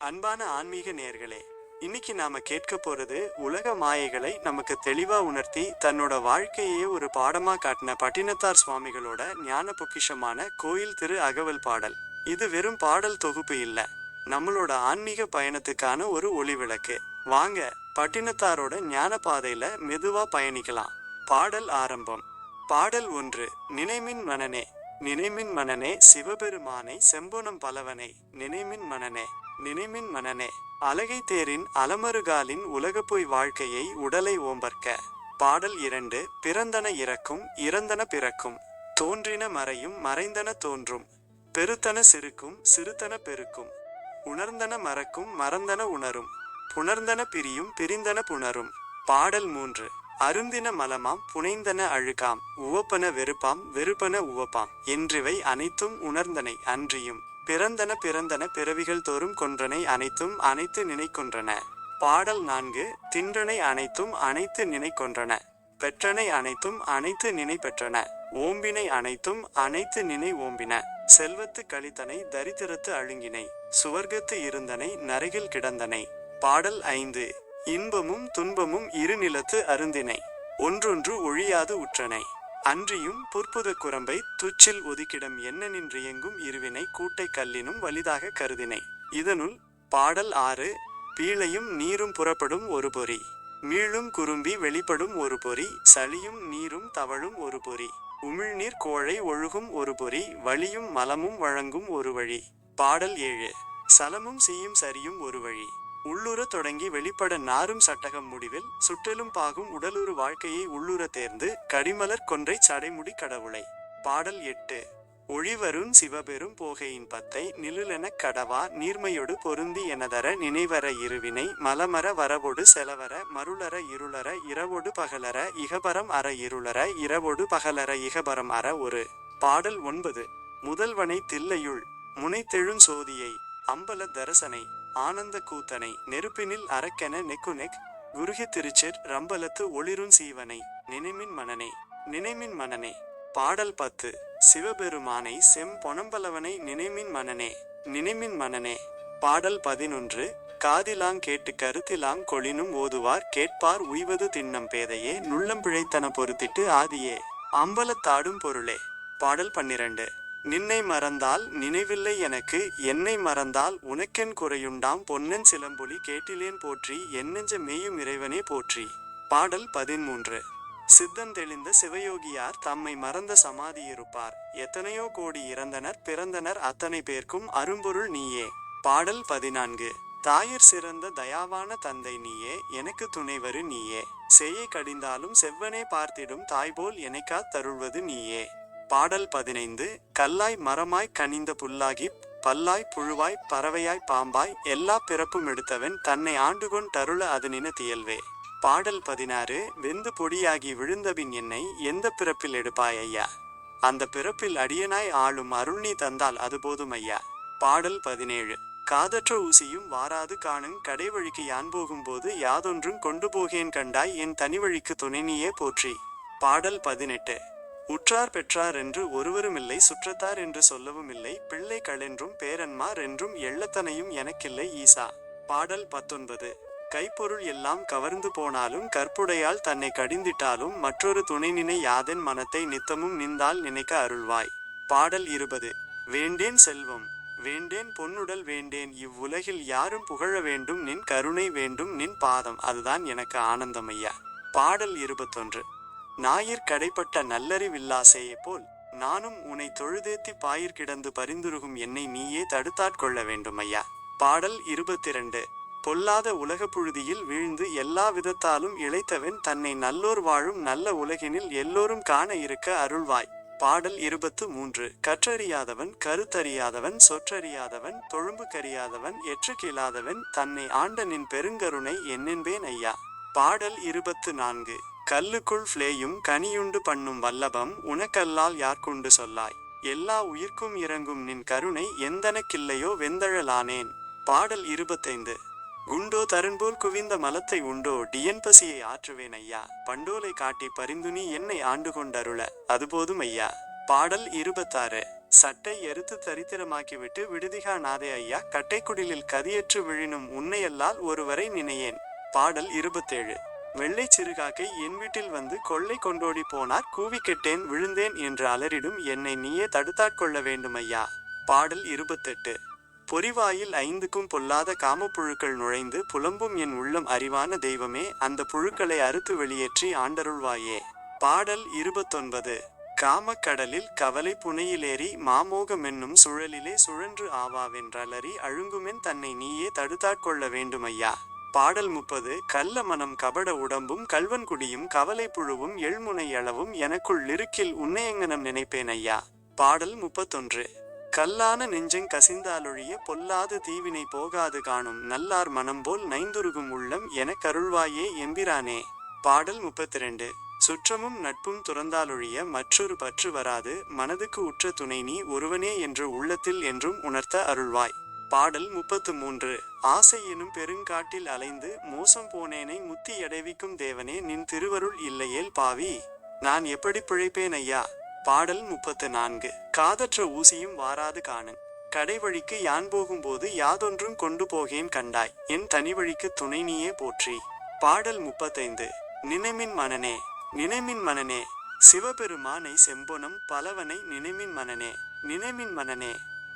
அன்பான ஆன்மீக நேர்களே இன்னைக்கு நாம கேட்க போறது உலக மாயைகளை நமக்கு தெளிவா உணர்த்தி தன்னோட வாழ்க்கையே ஒரு பாடமா காட்டின பட்டினத்தார் சுவாமிகளோட ஞான பொக்கிஷமான கோயில் திரு அகவல் பாடல். இது வெறும் பாடல் தொகுப்பு இல்ல நம்மளோட ஆன்மீக பயணத்துக்கான ஒரு ஒளி விளக்கு வாங்க பட்டினத்தாரோட ஞான பாதையில மெதுவா பயணிக்கலாம். பாடல் ஆரம்பம். பாடல் ஒன்று நினைமின் மனனே நினைமின் மனனே சிவபெருமானை செம்பொனம் பலவனை நினைமின் மனனே. நினைமின் மனனே அலகை தேரின் அலமருகாலின் உலகப்பொய் வாழ்க்கையை உடலை ஓம்பற்க. பாடல் இரண்டு பிறந்தன இறக்கும் இறந்தன பிறக்கும். தோன்றின மறையும் மறைந்தன தோன்றும். பெருத்தன சிறுக்கும் சிறுத்தன பெருக்கும். உணர்ந்தன மறக்கும் மறந்தன உணரும். புணர்ந்தன பிரியும் பிரிந்தன புணரும். பாடல் மூன்று அருந்தின மலமாம் புனைந்தன அழுகாம். உவப்பன வெறுப்பாம் வெறுப்பன உவப்பாம். என்றிவை அனைத்தும் உணர்ந்தனை அன்றியும். பிறந்தன பிறந்தன பிறவிகள் தோறும் கொன்றனை அனைத்தும் அனைத்து நினைக்கொன்றன. பாடல் நான்கு தின்றனை அனைத்தும் அனைத்து நினைக்கொன்றன. பெற்றனை அனைத்தும் அனைத்து நினை பெற்றன. ஓம்பினை அனைத்தும் அனைத்து நினை ஓம்பின. செல்வத்து கழித்தனை தரித்திரத்து அழுங்கினை. சுவர்க்கத்து இருந்தனை நரகில் கிடந்தனை. பாடல் ஐந்து இன்பமும் துன்பமும் இருநிலத்து அருந்தினை. ஒன்றொன்று ஒழியாது உற்றனை. அன்றியும் புற்புத குரம்பை துச்சில் ஒதுக்கிடம் என்ன நின்றியங்கும் இருவினை கூட்டை கல்லினும் வலிதாக கருதினை. இதனுள் பாடல் ஆறு பீழையும் நீரும் புறப்படும் ஒரு பொறி. மீளும் குறும்பி வெளிப்படும் ஒரு பொறி சளியும் நீரும் தவழும் ஒரு பொறி. உமிழ்நீர் கோழை ஒழுகும் ஒரு பொறி வலியும் மலமும் வழங்கும் ஒரு வழி. பாடல் ஏழு சலமும் சீயும் சரியும் ஒரு வழி. உள்ளுர தொடங்கி வெளிப்பட நாரும் சட்டகம் முடிவில் சுற்றிலும் பாகும் உடலுறு வாழ்க்கையை உள்ளுற தேர்ந்து கடிமலர் கொன்றை சடைமுடி கடவுளை. பாடல் எட்டு. ஒழிவரும் சிவபெரும் போகையின் பத்தை நிழலெனக் கடவா நீர்மையொடு பொருந்தி எனதர நினைவர இருவினை மலமர வரவொடு செலவர மருளர இருளர இரவொடு பகலர இகபரம் அற இருளர இரவொடு பகலர இகபரம் அற ஒரு. பாடல் ஒன்பது. முதல்வனை தில்லையுள் முனைத்தெழும் சோதியை அம்பல தரசனை. ஆனந்த கூத்தனை நெருப்பினில் அரக்கென நெக்குநெக் குருகி திருச்சிற் ரம்பலத்து ஒளிரும் சீவனை நினைமின் மனனே நினைமின் மனனே. பாடல் பத்து. சிவபெருமானை செம் பொனம்பலவனை நினைமின் மனனே நினைமின் மனனே. பாடல் பதினொன்று. காதிலாங் கேட்டு கருத்திலாங் கொளினும் ஓதுவார் கேட்பார் உய்வது திண்ணம் பேதையே நுள்ளம் பிழைத்தன பொறுத்திட்டு ஆதியே. அம்பலத்தாடும் பொருளே. பாடல் பன்னிரண்டு. நின்னை மறந்தால் நினைவில்லை எனக்கு என்னை மறந்தால் உனக்கென் குறையுண்டாம் பொன்னன் சிலம்பொலி கேட்டிலேன் போற்றி என்னெஞ்ச மேயும் இறைவனே போற்றி. பாடல் பதிமூன்று சித்தன் தெளிந்த சிவயோகியார் தம்மை மறந்த சமாதியிருப்பார் எத்தனையோ கோடி இறந்தனர் பிறந்தனர் அத்தனை பேர்க்கும் அரும்பொருள் நீயே. பாடல் பதினான்கு. தாயிற் சிறந்த தயாவான தந்தை நீயே எனக்கு துணைவரு நீயே. செய்ய கடிந்தாலும் செவ்வனே பார்த்திடும் தாய்போல் எனக்கா தருள்வது நீயே. பாடல் பதினைந்து கல்லாய் மரமாய் கனிந்த புல்லாகி பல்லாய் புழுவாய் பறவையாய் பாம்பாய் எல்லா பிறப்பும் எடுத்தவன் தன்னை ஆண்டுகொண் தருள அது நின தியல்வே. பாடல் பதினாறு வெந்து பொடியாகி விழுந்தபின் என்னை எந்த பிறப்பில் எடுப்பாய் ஐயா? அந்த பிறப்பில் அடியனாய் ஆளும் அருள் நீ தந்தால் அது போதும் ஐயா? பாடல் பதினேழு காதற்ற ஊசியும் வாராது காணுங் கடைவழிக்கு யான் போகும்போது யாதொன்றும் கொண்டு போகேன் கண்டாய் என் தனிவழிக்கு துணை நீயே போற்றி. பாடல் பதினெட்டு உற்றார் பெற்றார் என்று ஒருவருமில்லை சுற்றத்தார் என்று சொல்லவும் இல்லை பிள்ளை களென்றும் பேரன்மார் என்றும் எள்ளத்தனையும் எனக்கில்லை ஈசா. பாடல் பத்தொன்பது. கைப்பொருள் எல்லாம் கவர்ந்து போனாலும் கற்புடையால் தன்னை கடிந்திட்டாலும் மற்றொரு துணை நினை யாதென் மனத்தை நித்தமும் நின்றால் நினைக்க அருள்வாய். பாடல் இருபது. வேண்டேன் செல்வம். வேண்டேன் பொன்னுடல் வேண்டேன் இவ்வுலகில் யாரும் புகழ வேண்டும் நின் கருணை வேண்டும் நின் பாதம். அதுதான் எனக்கு ஆனந்தம் ஐயா. பாடல் இருபத்தொன்று. ஞாயிற் கடைப்பட்ட நல்லறிவில்லாசையே போல் நானும் உன்னை தொழுதேத்தி பாயிற் கிடந்து பரிந்துருகும் என்னை நீயே தடுத்தாட்கொள்ள வேண்டும் ஐயா பாடல் இருபத்திரண்டு. பொல்லாத உலகப் புழுதியில் வீழ்ந்து எல்லா விதத்தாலும் இழைத்தவன் தன்னை நல்லோர் வாழும் நல்ல உலகினில் எல்லோரும் காண இருக்க அருள்வாய். பாடல் இருபத்து மூன்று. கற்றறியாதவன் கருத்தறியாதவன் சொற்றறியாதவன் தொழும்பு கறியாதவன் எற்று தன்னை ஆண்டனின் பெருங்கருணை என்னென்பேன் ஐயா? பாடல் இருபத்து நான்கு. கல்லுக்குள் ஃப்ளேயும் கனியுண்டு பண்ணும் வல்லபம் உனக்கல்லால் யார்கொண்டு சொல்லாய்? எல்லா உயிர்க்கும் இறங்கும் நின் கருணை எந்தனக்கில்லையோ வெந்தழலானேன்? பாடல் இருபத்தைந்து. குண்டோ தருண்போல் குவிந்த மலத்தை உண்டோ? டியன் பசியை ஆற்றுவேன் ஐயா. பண்டோலை காட்டி பரிந்துனி என்னை ஆண்டு கொண்டருள அதுபோதும் ஐயா. பாடல் இருபத்தாறு. சட்டை எருத்து தரித்திரமாக்கிவிட்டு விடுதிகா நாதே ஐயா. கட்டைக்குடிலில் கதியற்று விழினும் உன்னையல்லால் ஒருவரை நினையேன். பாடல் இருபத்தேழு. வெள்ளை சிறுகாக்கை என் வீட்டில் வந்து கொள்ளை கொண்டோடி போனார் கூவிக்கெட்டேன் விழுந்தேன் என்று அலறிடும் என்னை நீயே தடுத்தாட்கொள்ள வேண்டும் ஐயா பாடல் இருபத்தெட்டு. பொறிவாயில் ஐந்துக்கும் பொல்லாத காமப்புழுக்கள் நுழைந்து புலம்பும் என் உள்ளம் அறிவான தெய்வமே அந்த புழுக்களை அறுத்து வெளியேற்றி ஆண்டருள்வாயே. பாடல் இருபத்தொன்பது. காமக்கடலில் கவலை புனையிலேறி மாமோகம் என்னும் சுழலிலே சுழன்று ஆவாவென்றலறி அழுங்குமென் தன்னை நீயே தடுத்தாட்கொள்ள வேண்டுமையா? பாடல் முப்பது கள்ள மனம் கபட உடம்பும் கல்வன்குடியும் கவலை புழுவும் எழுமுனை அளவும் எனக்குள் லிருக்கில் உன்னையங்கனம் நினைப்பேன் ஐயா. பாடல் முப்பத்தொன்று கல்லான நெஞ்சங் கசிந்தாலொழிய பொல்லாது தீவினை போகாது காணும் நல்லார் மனம் போல் நைந்துருகும் உள்ளம் என கருள்வாயே எம்பிரானே. பாடல் முப்பத்தி ரெண்டு சுற்றமும் நட்பும் துறந்தாலொழிய மற்றொரு பற்று வராது மனதுக்கு உற்ற துணை நீ ஒருவனே என்று உள்ளத்தில் என்றும் உணர்த்த அருள்வாய். பாடல் முப்பத்து மூன்று. ஆசை எனும் பெருங்காட்டில் அலைந்து மோசம் போனேனை முத்தி எடைவிக்கும் தேவனே நின் திருவருள் இல்லையேல் பாவி. நான் எப்படி பிழைப்பேன் ஐயா? பாடல் முப்பத்து நான்கு. காதற்ற ஊசியும் வாராது காணன். கடை வழிக்கு யான் போகும்போது யாதொன்றும் கொண்டு போகேன் கண்டாய். என் தனி வழிக்கு துணை நீயே போற்றி. பாடல் முப்பத்தைந்து. நினைமின் மனனே நினைமின் மனனே. சிவபெருமானை செம்பொனம் பலவனை நினைமின் மனனே நினைமின் மனனே.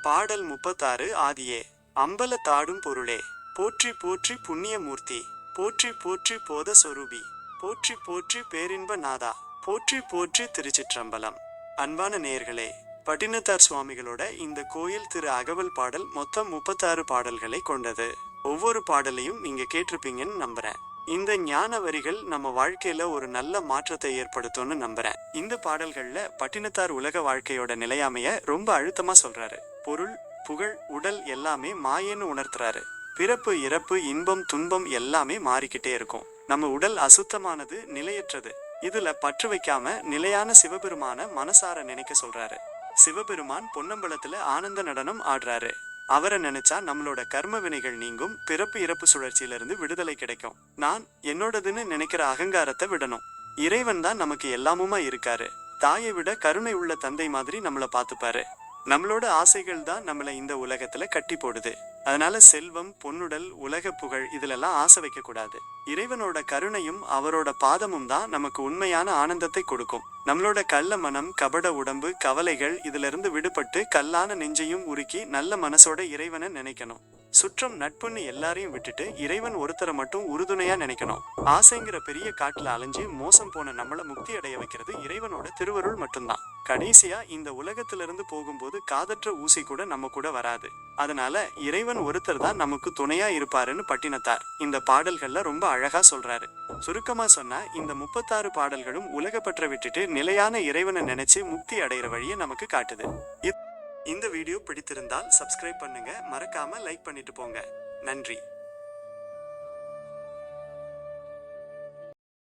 பாடல் முப்பத்தாறு ஆதியே. அம்பல தாடும் பொருளே. போற்றி போற்றி புண்ணியமூர்த்தி. போற்றி போற்றி போத சொரூபி போற்றி போற்றி பேரின்ப நாதா. போற்றி போற்றி திருச்சிற்றம்பலம். அன்பான நேயர்களே பட்டினத்தார் சுவாமிகளோட இந்த கோயில் திரு அகவல் பாடல் மொத்தம் முப்பத்தாறு பாடல்களை கொண்டது. ஒவ்வொரு பாடலையும் நீங்க கேட்டிருப்பீங்கன்னு நம்புறேன். இந்த ஞான வரிகள் நம்ம வாழ்க்கையில ஒரு நல்ல மாற்றத்தை ஏற்படுத்தும்னு நம்புறேன். இந்த பாடல்கள்ல பட்டினத்தார் உலக வாழ்க்கையோட நிலையாமைய ரொம்ப அழுத்தமா சொல்றாரு. பொருள் புகழ் உடல் எல்லாமே மாயன்னு உணர்த்துறாரு. பிறப்பு இறப்பு இன்பம் துன்பம் எல்லாமே மாறிக்கிட்டே இருக்கும். நம்ம உடல் அசுத்தமானது நிலையற்றது. இதுல பற்று வைக்காம நிலையான சிவபெருமான மனசார நினைக்க சொல்றாரு. சிவபெருமான் பொன்னம்பலத்துல ஆனந்த நடனம் ஆடுறாரு. அவரை நினைச்சா நம்மளோட கர்ம வினைகள் நீங்கும் பிறப்பு இறப்பு சுழற்சியில இருந்து விடுதலை கிடைக்கும். நான் என்னோடதுன்னு நினைக்கிற அகங்காரத்தை விடணும். இறைவன் தான் நமக்கு எல்லாமுமா இருக்காரு. தாயை விட கருணை உள்ள தந்தை மாதிரி நம்மள பார்த்துப்பாரு. நம்மளோட ஆசைகள் தான் நம்மளை இந்த உலகத்துல கட்டி போடுது. அதனால செல்வம் பொன்னுடல் உலக புகழ் இதுலெல்லாம் ஆசை வைக்க கூடாது இறைவனோட கருணையும் அவரோட பாதமும் தான் நமக்கு உண்மையான ஆனந்தத்தை கொடுக்கும். நம்மளோட கள்ள மனம் கபட உடம்பு கவலைகள் இதுல இருந்து விடுபட்டு கல்லான நெஞ்சையும் உருக்கி நல்ல மனசோட இறைவனை நினைக்கணும். சுற்றம் நட்புன்னு எல்லாரையும் விட்டுட்டு இறைவன் ஒருத்தரை மட்டும் உறுதுணையா நினைக்கணும். ஆசைங்கிற பெரிய காட்டுல அலைஞ்சு மோசம் போன நம்மளை முக்தி அடைய வைக்கிறது இறைவனோட திருவருள் மட்டும்தான். கடைசியா இந்த உலகத்திலிருந்து போகும்போது காதற்ற ஊசி கூட நம்ம கூட வராது. அதனால இறைவன் ஒருத்தர் தான் நமக்கு துணையா இருப்பாருன்னு பட்டினத்தார். இந்த பாடல்கள்ல ரொம்ப அழகா சொல்றாரு. சுருக்கமா சொன்னா இந்த முப்பத்தாறு பாடல்களும் உலகப்பற்ற விட்டுட்டு நிலையான இறைவனை நினைச்சு முக்தி அடையிற வழியை நமக்கு காட்டுது. இத்- இந்த வீடியோ பிடித்திருந்தால் சப்ஸ்கிரைப் பண்ணுங்க. மறக்காம லைக் பண்ணிட்டு போங்க. நன்றி.